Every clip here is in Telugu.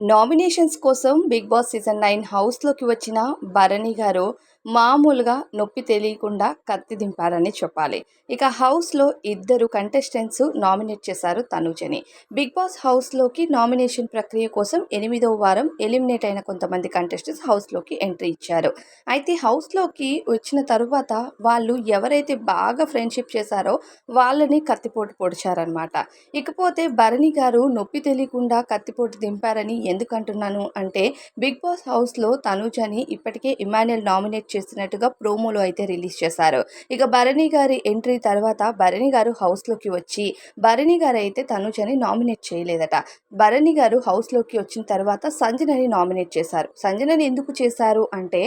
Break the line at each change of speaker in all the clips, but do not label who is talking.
నామినేషన్స్ కోసం బిగ్ బాస్ సీజన్ నైన్ హౌస్లోకి వచ్చిన భరణి గారు మామూలుగా నొప్పి తెలియకుండా కత్తి దింపారని చెప్పాలి. ఇక హౌస్లో ఇద్దరు కంటెస్టెంట్స్ నామినేట్ చేశారు తనుజని. బిగ్ బాస్ హౌస్లోకి నామినేషన్ ప్రక్రియ కోసం ఎనిమిదవ వారం ఎలిమినేట్ అయిన కొంతమంది కంటెస్టెంట్స్ హౌస్లోకి ఎంట్రీ ఇచ్చారు. అయితే హౌస్లోకి వచ్చిన తరువాత వాళ్ళు ఎవరైతే బాగా ఫ్రెండ్షిప్ చేశారో వాళ్ళని కత్తిపోటు పొడిచారనమాట ఇకపోతే భరణి గారు నొప్పి తెలియకుండా కత్తిపోటు దింపారని ఎందుకంటున్నాను అంటే బిగ్ బాస్ హౌస్లో తనుజని ఇప్పటికే ఇమాన్యుయల్ నామినేట్ చేస్తున్నట్టుగా ప్రోమోలో అయితే రిలీజ్ చేశారు. ఇక భరణి గారి ఎంట్రీ తర్వాత భరణి గారు హౌస్లోకి వచ్చి భరణి గారు అయితే తనుజని నామినేట్ చేయలేదట. భరణి గారు హౌస్లోకి వచ్చిన తర్వాత సంజనని నామినేట్ చేశారు. సంజనని ఎందుకు చేశారు అంటే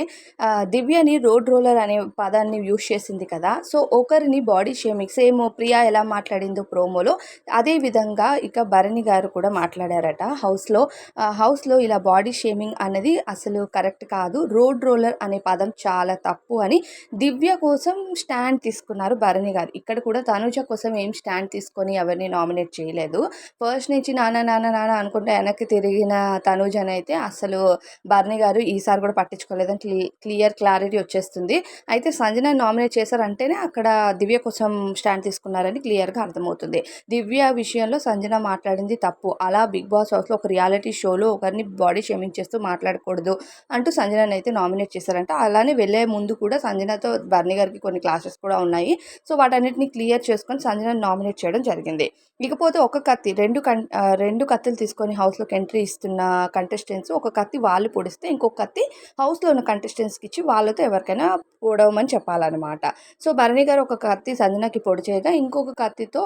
దివ్యని రోడ్ రోలర్ అనే పదాన్ని యూజ్ చేసింది కదా. సో ఒకరిని బాడీ షేమింగ్ సేమ్ ప్రియా ఎలా మాట్లాడిందో ప్రోమోలో అదే విధంగా ఇక భరణి గారు కూడా మాట్లాడారట. హౌస్లో హౌస్లో ఇలా బాడీ షేమింగ్ అనేది అసలు కరెక్ట్ కాదు. రోడ్ రోలర్ అనే పదం చాలా చాలా తప్పు అని దివ్య కోసం స్టాండ్ తీసుకున్నారు భరణి గారు. ఇక్కడ కూడా తనుజ కోసం ఏం స్టాండ్ తీసుకొని ఎవరిని నామినేట్ చేయలేదు. ఫస్ట్ నుంచి నాన్న నాన్న నాన్న అనుకుంటే వెనక్కి తిరిగిన తనుజని అయితే అసలు భరణి గారు ఈసారి కూడా పట్టించుకోలేదని క్లీ క్లియర్ క్లారిటీ వచ్చేస్తుంది. అయితే సంజన నామినేట్ చేశారంటేనే అక్కడ దివ్య కోసం స్టాండ్ తీసుకున్నారని క్లియర్గా అర్థమవుతుంది. దివ్య విషయంలో సంజన మాట్లాడింది తప్పు. అలా బిగ్ బాస్ హౌస్లో ఒక రియాలిటీ షోలో ఒకరిని బాడీ షేమింగ్ చేస్తూ మాట్లాడకూడదు అంటూ సంజనని అయితే నామినేట్ చేశారంట. అలానే వెళ్ళే ముందు కూడా సంజనతో బర్ని గారికి కొన్ని క్లాసెస్ కూడా ఉన్నాయి. సో వాటన్నిటిని క్లియర్ చేసుకొని సంజనని నామినేట్ చేయడం జరిగింది. ఇకపోతే ఒక కత్తి రెండు కం రెండు కత్తులు తీసుకొని హౌస్లోకి ఎంట్రీ ఇస్తున్న కంటెస్టెంట్స్ ఒక కత్తి వాళ్ళు పొడిస్తే ఇంకొక కత్తి హౌస్లో ఉన్న కంటెస్టెంట్స్కి ఇచ్చి వాళ్ళతో ఎవరికైనా పొడవమని చెప్పాలన్నమాట. సో భరణి గారు ఒక కత్తి సంజనకి పొడిచేయగా ఇంకొక కత్తితో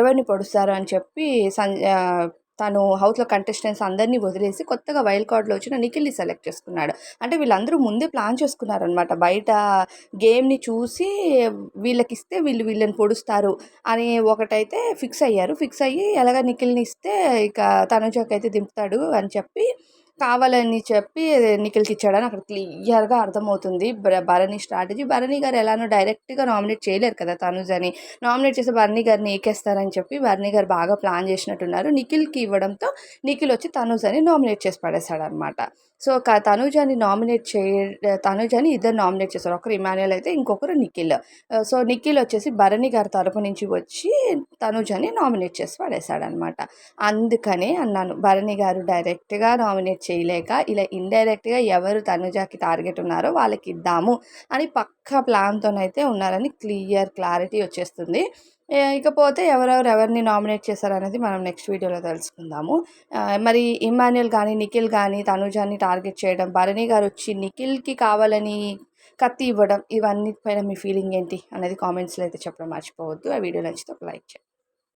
ఎవరిని పొడుస్తారు అని చెప్పి సంజ తను హౌస్లో కంటెస్టెంట్స్ అందరినీ వదిలేసి కొత్తగా వైల్డ్ కార్డ్లో వచ్చిన నిఖిల్ని సెలెక్ట్ చేసుకున్నాడు. అంటే వీళ్ళందరూ ముందే ప్లాన్ చేసుకున్నారనమాట బయట గేమ్ని చూసి వీళ్ళకి ఇస్తే వీళ్ళు వీళ్ళని పొడుస్తారు అని ఒకటైతే ఫిక్స్ అయ్యారు. ఫిక్స్ అయ్యి ఎలాగ నిఖిల్ని ఇస్తే ఇక తనుజకి అయితే దింపుతాడు అని చెప్పి కావాలని చెప్పి నిఖిల్కి ఇచ్చాడని అక్కడ క్లియర్గా అర్థమవుతుంది. భరణి స్ట్రాటజీ. భరణి గారు ఎలానో డైరెక్ట్గా నామినేట్ చేయలేరు కదా తనుజని. నామినేట్ చేసి భరణి గారిని ఏకేస్తారని చెప్పి భరణి గారు బాగా ప్లాన్ చేసినట్టున్నారు. నిఖిల్కి ఇవ్వడంతో నిఖిల్ వచ్చి తనుజని నామినేట్ చేసి పడేశాడు అనమాట సో తనుజని నామినేట్ చేయ అని ఇద్దరు నామినేట్ చేశారు. ఒకరు ఇమాన్యుయల్ అయితే ఇంకొకరు నిఖిల్. సో నిఖిల్ వచ్చేసి భరణి గారి తరపు నుంచి వచ్చి తనుజని నామినేట్ చేసి పడేశాడనమాట అందుకనే అన్నాను భరణి గారు డైరెక్ట్గా నామినేట్ చేయలేక ఇలా ఇండైరెక్ట్గా ఎవరు తనుజాకి టార్గెట్ ఉన్నారో వాళ్ళకి ఇద్దాము అని పక్క ప్లాన్తోనైతే ఉన్నారని క్లియర్ క్లారిటీ వచ్చేస్తుంది. ఇకపోతే ఎవరెవరు ఎవరిని నామినేట్ చేశారనేది మనం నెక్స్ట్ వీడియోలో తెలుసుకుందాము. మరి ఇమాన్యుల్ కానీ నిఖిల్ కానీ తనుజాని టార్గెట్ చేయడం భరణి గారు వచ్చి నిఖిల్కి కావాలని కత్తి ఇవ్వడం ఇవన్నీ పైన మీ ఫీలింగ్ ఏంటి అనేది కామెంట్స్లో అయితే చెప్పడం మర్చిపోవద్దు. ఆ వీడియో నచ్చితే ఒక లైక్ చేయండి.